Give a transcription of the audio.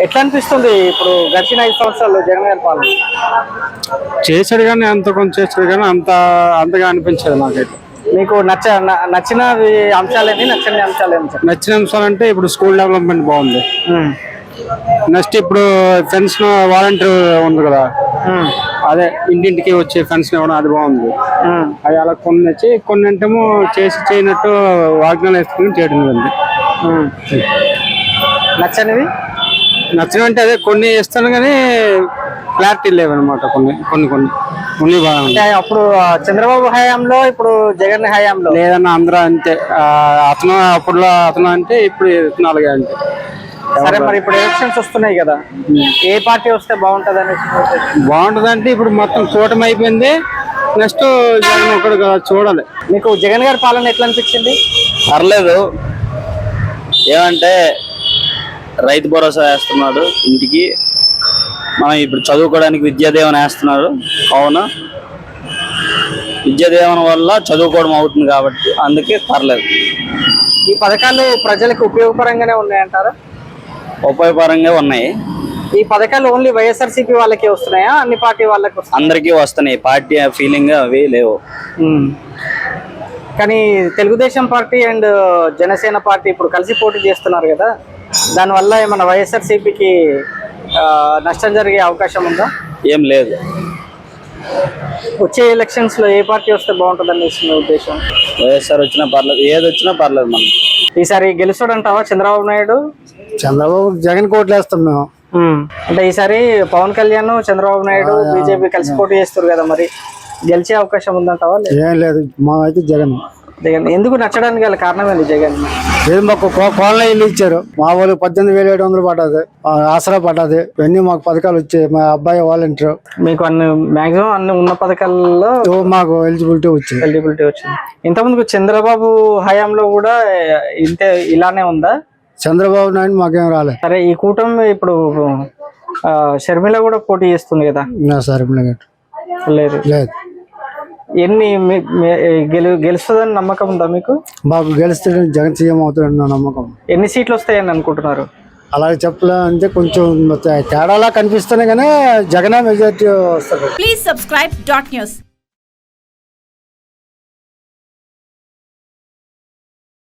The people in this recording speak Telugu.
ఎట్లా అనిపిస్తుంది ఇప్పుడు గడిచిన ఐదు సంవత్సరాలు జగన్ గారి పాలన? చేశాడు కానీ అంత కొంచెం చేశాడు కానీ అంత అంతగా అనిపించదు నాకైతే. మీకు నచ్చ న- నచ్చిన అంశాలేంటి నచ్చని అంశాలేంటి సార్ నచ్చిన అంశాలు అంటే ఇప్పుడు స్కూల్ డెవలప్మెంట్ బాగుంది. నెక్స్ట్ ఇప్పుడు పెన్షన్ వాలంటీర్ ఉంది కదా. అదే ఇంటింటికి వచ్చే పెన్షన్ ఇవ్వడం అది బాగుంది. అది అలా కొన్ని వచ్చి కొన్ని అంటేమో చేసి చేయనట్టు వాగ్దానాలు వేసుకుని చేయడం ఉంది నచ్చనివి? నచ్చిన అంటే అదే కొన్ని ఇస్తాను కానీ క్లారిటీ లేవన్నమాట కొన్ని కొన్ని కొన్ని. కొన్ని బాగా అంటే అప్పుడు చంద్రబాబు హయాంలో ఇప్పుడు జగన్ హయాంలో? లేదన్న అందరూ అంతే. అతను అప్పుడులో అతను అంటే ఇప్పుడు ఇతను అంటే సరే మరి ఇప్పుడు ఎలక్షన్స్ వస్తున్నాయి కదా. ఏ పార్టీ వస్తే బాగుంటది అనేసి బాగుంటది అంటే ఇప్పుడు మొత్తం కూటమి అయిపోయింది. నెక్స్ట్ జగన్ ఒకడు చూడాలి. మీకు జగన్ గారి పాలన ఎట్లా అనిపించింది పర్లేదు. ఏమంటే రైతు భరోసా వేస్తున్నాడు ఇంటికి. మనం ఇప్పుడు చదువుకోవడానికి విద్యాదీవన వేస్తున్నాడు. అవును? విద్యాదీవన వల్ల చదువుకోవడం అవుతుంది కాబట్టి అందుకే పర్లేదు. ఈ పథకాలు ప్రజలకు ఉపయోగకరంగానే ఉన్నాయంటారా? ఉపయోగకరంగా ఉన్నాయి. ఈ పథకాలు ఓన్లీ వైఎస్ఆర్సీపీ వాళ్ళకే వస్తున్నాయా? అన్ని పార్టీ వాళ్ళకి అందరికీ వస్తున్నాయి. పార్టీ ఫీలింగ్ అవి లేవు. కానీ Telugu Desam party and Janasena party ఇప్పుడు కలిసి పోటీ చేస్తున్నారు కదా. దానివల్ల ఏమైనా వైఎస్ఆర్సీపీకి నష్టం జరిగే అవకాశం ఉందా? ఏం లేదు. వచ్చే ఎలక్షన్స్లో ఏ పార్టీ వస్తే బాగుంటుంది అనేసి మీ ఉద్దేశం? వైఎస్ఆర్ వచ్చినా పర్లేదు ఏది వచ్చినా పర్లేదు మనం. ఈసారి గెలుస్తాడంటావా చంద్రబాబు నాయుడు? చంద్రబాబు జగన్ కోట్లు వేస్తాం మేము అంటే ఈసారి పవన్ కళ్యాణ్ చంద్రబాబు నాయుడు బీజేపీ కలిసి పోటీ చేస్తారు కదా మరి. గెలిచే అవకాశం ఉందంటావా? లేదా? ఏం లేదు మా అయితే జగన్. జగన్ ఎందుకు నచ్చడానికి గల కారణం జగన్? ఏది మాకు కోళ్ళ ఇల్లు ఇచ్చారు. మా వాళ్ళు పద్దెనిమిది వేల ఏడు వందలు పడ్డది. ఆసరా పడ్డది. ఇవన్నీ మాకు పథకాలు వచ్చాయి. మా అబ్బాయి వాలంటీర్. మీకు అన్ని మాక్సిమం అన్ని ఉన్న పథకాలలో మాకు ఎలిజిబిలిటీ వచ్చింది ఎలిజిబిలిటీ వచ్చింది. ఇంతకుముందుకు చంద్రబాబు హయాంలో కూడా ఇంతే ఇలానే ఉందా? చంద్రబాబు నాయుడు మాకేం రాలేదు సరే ఈ కూటమి ఇప్పుడు షర్మిల కూడా పోటీ చేస్తుంది కదా? సరే లేదు. లేదు. ఎన్ని గెలు గెలుస్తుందని నమ్మకం ఉందా మీకు? మాకు గెలిస్తే జగన్ సీఎం అవుతాడని నా నమ్మకం. ఎన్ని సీట్లు వస్తాయని అనుకుంటున్నారు? అలాగే చెప్పలే అంటే కొంచెం తేడాలా కనిపిస్తున్నాయి కానీ జగనే మెజార్టీ వస్తుంది Please subscribe dot news.